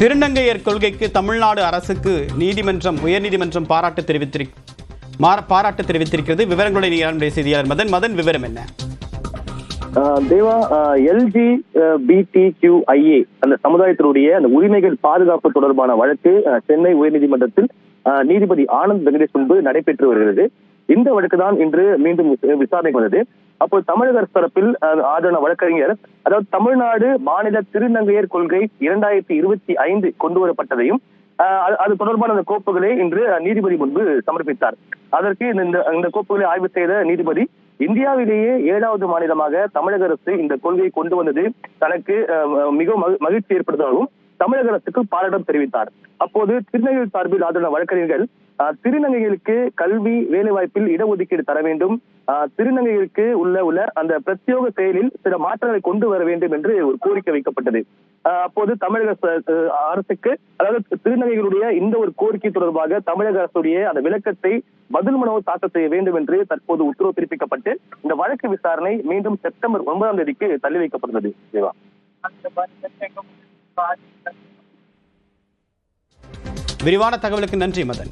திருநங்கையர் கொள்கைக்கு தமிழ்நாடு அரசுக்கு நீதிமன்றம் உயர்நீதிமன்றம் பாராட்டு தெரிவித்திரு பாராட்டு தெரிவித்திருக்கிறது. விவரங்களுடைய நீராளுடைய செய்தியாளர் மதன். மதன் விவரம் என்ன? ஆஹ் தேவா எல்ஜி பிடி ஐஏ அந்த சமுதாயத்தினுடைய அந்த உரிமைகள் பாதுகாப்பு தொடர்பான வழக்கு சென்னை உயர்நீதிமன்றத்தில் ஆஹ், நீதிபதி ஆனந்த் வெங்கடேஷ் முன்பு நடைபெற்று வருகிறது. இந்த வழக்கு தான் இன்று மீண்டும் விசாரணைக்கு வந்தது. அப்போ தமிழக அரசு தரப்பில் ஆஹ், ஆஜரான வழக்கறிஞர் அதாவது தமிழ்நாடு மாநில திருநங்கையர் கொள்கை இரண்டாயிரத்தி இருபத்தி ஐந்து கொண்டு வரப்பட்டதையும் அது- தொடர்பான அந்த கோப்புகளை இன்று நீதிபதி முன்பு சமர்ப்பித்தார். அதற்கு இந்த- இந்த கோப்புகளை ஆய்வு செய்த நீதிபதி இந்தியாவிலேயே ஏழாவது மாநிலமாக தமிழக அரசு இந்த கொள்கையை கொண்டு வந்தது தனக்கு அஹ், மிகவும் மகி- மகிழ்ச்சி ஏற்படுத்தாலும் தமிழக அரசுக்கு பாராட்டம் தெரிவித்தார். அப்போது திருநெல்வேலி சார்பில் ஆதரவு வழக்கறிஞர்கள் திருநங்கைகளுக்கு கல்வி வேலைவாய்ப்பில் இடஒதுக்கீடு தர வேண்டும். திருநங்கைகளுக்கு உள்ள உள்ள அந்த பிரத்யோக செயலில் சில மாற்றங்களை கொண்டு வர வேண்டும் என்று ஒரு கோரிக்கை வைக்கப்பட்டது. அப்போது தமிழக அரசுக்கு அதாவது திருநங்கைகளுடைய இந்த ஒரு கோரிக்கை தொடர்பாக தமிழக அரசுடைய அந்த விளக்கத்தை பதில் மனு தாக்கல் செய்ய வேண்டும் என்று தற்போது உத்தரவு பிறப்பிக்கப்பட்டு இந்த வழக்கு விசாரணை மீண்டும் செப்டம்பர் ஒன்பதாம் தேதிக்கு தள்ளி வைக்கப்பட்டுள்ளது தேவா விரிவான தகவலுக்கு நன்றி மதன்.